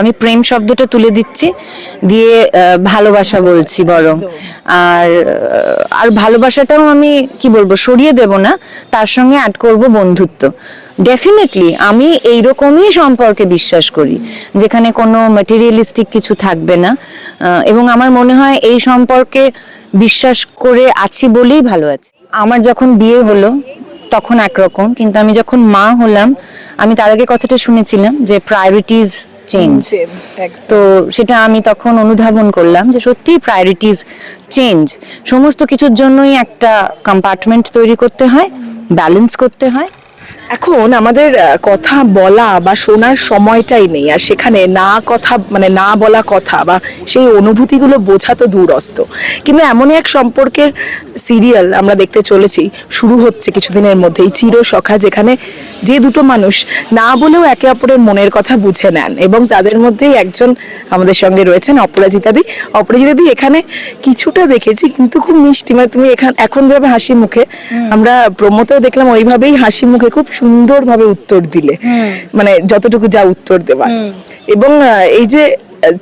আমি প্রেম শব্দটা তুলে দিচ্ছি, দিয়ে ভালোবাসা বলছি বরং। আর আর ভালোবাসাটাও আমি, কি বলব, সরিয়ে দেব না, তার সঙ্গে অ্যাড করব বন্ধুত্ব। ডেফিনেটলি আমি এইরকমই সম্পর্কে বিশ্বাস করি, যেখানে কোনো ম্যাটেরিয়ালিস্টিক কিছু থাকবে না এবং আমার মনে হয় এই সম্পর্কে বিশ্বাস করে আছি বলেই ভালো আছি। আমার যখন বিয়ে হলো, তখন একরকম, কিন্তু আমি যখন মা হলাম, আমি তার আগে কথাটা শুনেছিলাম যে প্রায়োরিটিজ চেঞ্জ তো সেটা আমি তখন অনুধাবন করলাম যে সত্যি প্রায়োরিটিজ চেঞ্জ সমস্ত কিছুর জন্যই একটা কম্পার্টমেন্ট তৈরি করতে হয় ব্যালেন্স করতে হয় এখন আমাদের কথা বলা বা শোনার সময়টাই নেই আর সেখানে না কথা মানে না বলা কথা বা সেই অনুভূতিগুলো বোঝা তো দূরস্ত। কিন্তু এমনই এক সম্পর্কের সিরিয়াল আমরা দেখতে চলেছি শুরু হচ্ছে কিছুদিনের মধ্যেই চির সখা যেখানে যে দুটো মানুষ না বলেও একে অপরের মনের কথা বুঝে নেন এবং তাদের মধ্যেই একজন আমাদের সঙ্গে রয়েছেন অপরাজিতাদি অপরাজিতাদি এখানে কিছুটা দেখেছি কিন্তু খুব মিষ্টি মানে তুমি এখান এখন যাবে হাসি মুখে আমরা প্রমোতেও দেখলাম ওইভাবেই হাসি মুখে খুব সুন্দরভাবে উত্তর দিলে। মানে যতটুকু যা উত্তর দেওয়া এবং এই যে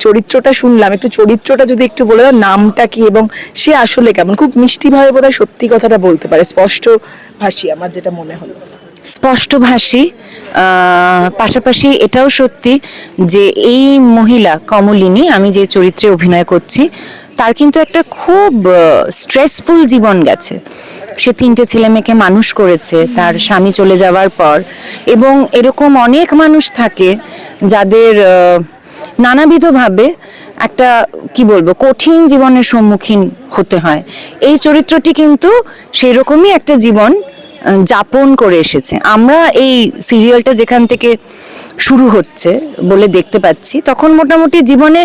চরিত্রটা শুনলাম একটু চরিত্রটা যদি একটু বলে দাও নামটা কি এবং সে আসলে কেমন? খুব মিষ্টি ভাবে বোধহয় সত্যি কথাটা বলতে পারে। স্পষ্ট ভাষী আমার যেটা মনে হলো। স্পষ্টভাষী আহ, পাশাপাশি এটাও সত্যি যে এই মহিলা কমলিনী আমি যে চরিত্রে অভিনয় করছি তার কিন্তু একটা খুব স্ট্রেসফুল জীবন গেছে। সে তিনটে ছেলে মেয়েকে মানুষ করেছে, তার স্বামী চলে যাওয়ার পর। এবং এরকম অনেক মানুষ থাকে যাদের নানাবিধভাবে একটা, কি বলব, কঠিন জীবনের সম্মুখীন হতে হয়। এই চরিত্রটি কিন্তু সেরকমই একটা জীবন যাপন করে এসেছে। আমরা এই সিরিয়ালটা যেখান থেকে শুরু হচ্ছে বলে দেখতে পাচ্ছি তখন মোটামুটি জীবনে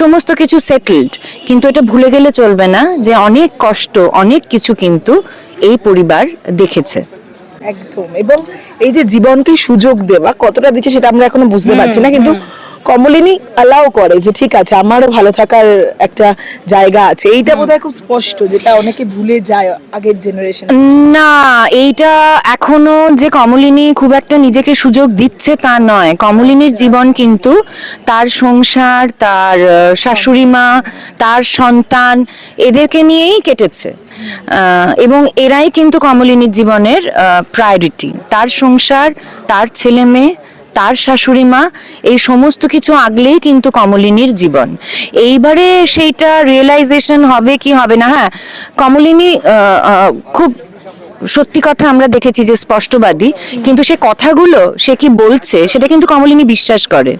সমস্ত কিছু সেটেলড কিন্তু এটা ভুলে গেলে চলবে না যে অনেক কষ্ট অনেক কিছু কিন্তু এই পরিবার দেখেছে। একদম এবং এই যে জীবনকে সুযোগ দেওয়া কতটা দিচ্ছে সেটা আমরা এখনও বুঝতে পারছি না কিন্তু কমলিনী অ্যালাউ করে যে ঠিক আছে আমারও ভালো থাকার একটা জায়গা আছে। এইটা বোধহয় খুব স্পষ্ট যেটা অনেকে ভুলে যায় আগের জেনারেশন না এইটা এখনও যে কমলিনী খুব একটা নিজেকে সুযোগ দিচ্ছে তা নয়। কমলিনীর জীবন কিন্তু তার সংসার তার শাশুড়ি মা তার সন্তান এদেরকে নিয়েই কেটেছে। এবং এরাই কিন্তু কমলিনীর জীবনের প্রায়োরিটি তার সংসার তার ছেলে মেয়ে তার শাশুড়ি মা এই সমস্ত কিছু আগলেই কিন্তু কমলিনীর জীবন। এইবারে সেইটা রিয়েলাইজেশন হবে কি হবে না হ্যাঁ কমলিনী খুব সত্যি কথা আমরা দেখেছি যে স্পষ্টবাদী কিন্তু সে কথাগুলো সে কি বলছে সেটা কিন্তু কমলিনী বিশ্বাস করে।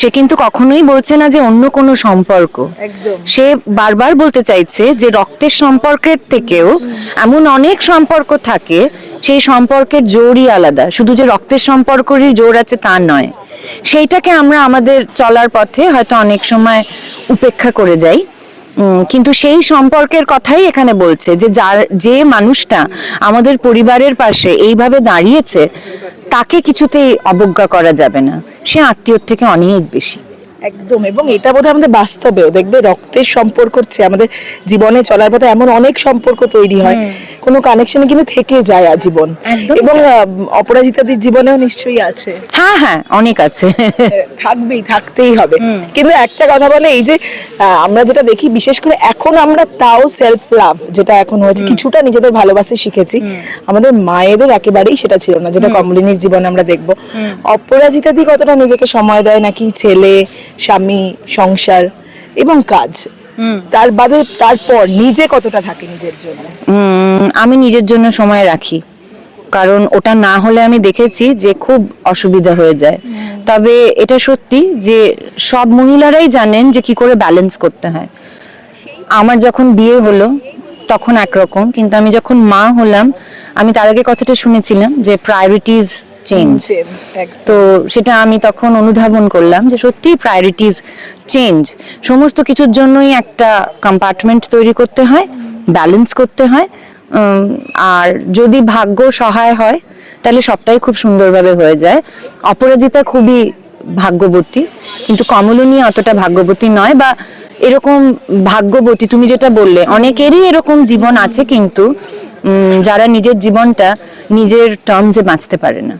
সে কিন্তু কখনোই বলছে না যে অন্য কোনো সম্পর্ক। সে বারবার বলতে চাইছে যে রক্তের সম্পর্কের থেকেও এমন অনেক সম্পর্ক থাকে সেই সম্পর্কের জোরই আলাদা। শুধু যে রক্তের সম্পর্কেরই জোর আছে তা নয়। সেইটাকে আমরা আমাদের চলার পথে হয়তো অনেক সময় উপেক্ষা করে যাই। কিন্তু সেই সম্পর্কের কথাই এখানে বলছে যে যার, যে মানুষটা আমাদের পরিবারের পাশে এইভাবে দাঁড়িয়েছে, তাকে কিছুতেই অবজ্ঞা করা যাবে না। সে আত্মীয়র থেকে অনেক বেশি। একদম এবং এটা বোধহয় আমাদের বাস্তবেও। দেখবে রক্তের সম্পর্ক হচ্ছে আমাদের জীবনে চলার পথে এমন অনেক সম্পর্ক তৈরি হয় কোনো কানেকশনে কিন্তু থেকে যায় আজীবন। এবং অপরাজিতাদের জীবনেও নিশ্চয়ই আছে। হ্যাঁ হ্যাঁ অনেক আছে। থাকবেই থাকতেই হবে। কিন্তু একটা কথা বলে এই যে আমরা যেটা দেখি বিশেষ করে এখন আমরা তাও সেলফ লাভ যেটা এখন হয়েছে কিছুটা নিজেদের ভালোবাসতে শিখেছি। আমাদের মায়েদের একেবারেই সেটা ছিল না যেটা কমলিনীর জীবনে আমরা দেখব। অপরাজিতাদি কতটা নিজেকে সময় দেয় নাকি ছেলে স্বামী সংসার এবং কাজ। তার বাদে তারপর নিজে কতটা থাকে নিজের জন্য? আমি নিজের জন্য সময় রাখি। কারণ ওটা না হলে আমি দেখেছি যে খুব অসুবিধা হয়ে যায়। তবে এটা সত্যি যে সব মহিলারাই জানেন যে কি করে ব্যালেন্স করতে হয়। আমার যখন বিয়ে হলো তখন একরকম। কিন্তু আমি যখন মা হলাম আমি তার আগে কথাটা শুনেছিলাম যে প্রায়োরিটিজ চেঞ্জ তো সেটা আমি তখন অনুধাবন করলাম যে সত্যি প্রায়োরিটিজ চেঞ্জ সমস্ত কিছুর জন্যই একটা কম্পার্টমেন্ট তৈরি করতে হয় ব্যালেন্স করতে হয় আর যদি ভাগ্য সহায় হয় তাহলে সবটাই খুব সুন্দরভাবে হয়ে যায়। অপরাজিতা খুবই ভাগ্যবতী কিন্তু কমলনী অতটা ভাগ্যবতী নয় বা এরকম ভাগ্যবতী তুমি যেটা বললে অনেকেরই এরকম জীবন আছে কিন্তু যারা নিজের জীবনটা নিজের টার্মসে বাঁচতে পারে না।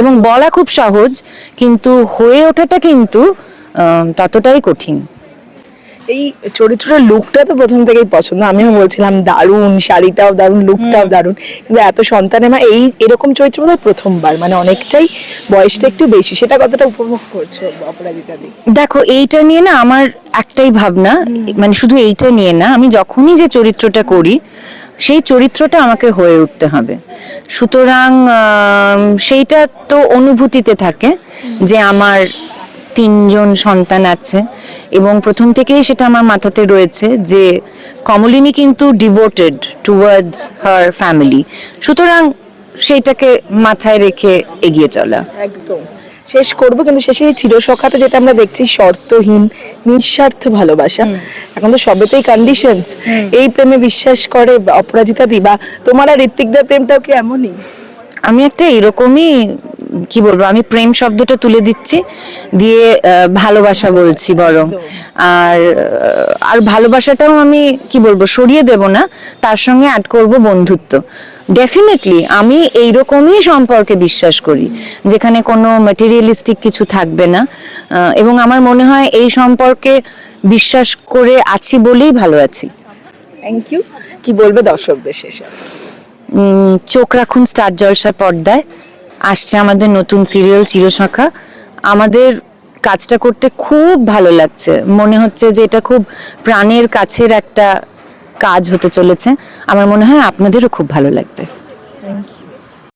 এবং বলা খুব সহজ কিন্তু হয়ে ওঠাটা কিন্তু ততটাই কঠিন। এই চরিত্রের লুকটা তো প্রথম থেকেই পছন্দ। আমিও বলছিলাম দারুণ শাড়িটাও দারুণ লুকটাও দারুণ। কিন্তু এত সন্তানের মা এই এরকম চরিত্র বোধহয় প্রথমবার। মানে অনেকটাই বয়সটা একটু বেশি। সেটা কতটা উপভোগ করছ অপরাজিতা দি? দেখো এইটা নিয়ে না আমার একটাই ভাবনা। মানে শুধু এইটা নিয়ে না আমি যখনই যে চরিত্রটা করি সেই চরিত্রটা আমাকে হয়ে উঠতে হবে। সুতরাং সেইটা তো অনুভূতিতে থাকে যে আমার তিনজন সন্তান আছে এবং প্রথম থেকেই সেটা আমার মাথাতে রয়েছে যে কমলিনী কিন্তু ডিভোটেড টুয়ার্ডস হার ফ্যামিলি সুতরাং, সেইটাকে মাথায় রেখে এগিয়ে চলা। একদম। শেষ করব কিন্তু শেষে এই চিরসখাতে যেটা আমরা দেখছি শর্তহীন নিঃস্বার্থ ভালোবাসা। এখন তো সবেতেই কন্ডিশনস এই প্রেমে বিশ্বাস করে অপরাজিতা দি বা তোমার আর ঋত্বিকদার প্রেমটাও কি এমনই? আমি একটা এরকমই কি বলব আমি প্রেম শব্দটা তুলে দিচ্ছি দিয়ে ভালোবাসা বলছি বরং। আর আর ভালোবাসাটাও আমি কি বলব সরিয়ে দেব না তার সঙ্গে অ্যাড করব বন্ধুত্ব। ডেফিনেটলি আমি এইরকমই সম্পর্কে বিশ্বাস করি যেখানে কোনো ম্যাটেরিয়ালিস্টিক কিছু থাকবে না। এবং আমার মনে হয় এই সম্পর্কে বিশ্বাস করে আছি বলেই ভালো আছি। থ্যাংক ইউ কি বলবে দর্শকদের শেষে? চোখ রাখুন স্টার জলসার পর্দায়। আসছে আমাদের নতুন সিরিয়াল চিরশাখা আমাদের কাজটা করতে খুব ভালো লাগছে। মনে হচ্ছে যে এটা খুব প্রাণের কাছের একটা কাজ হতে চলেছে। আমার মনে হয় আপনাদেরও খুব ভালো লাগবে।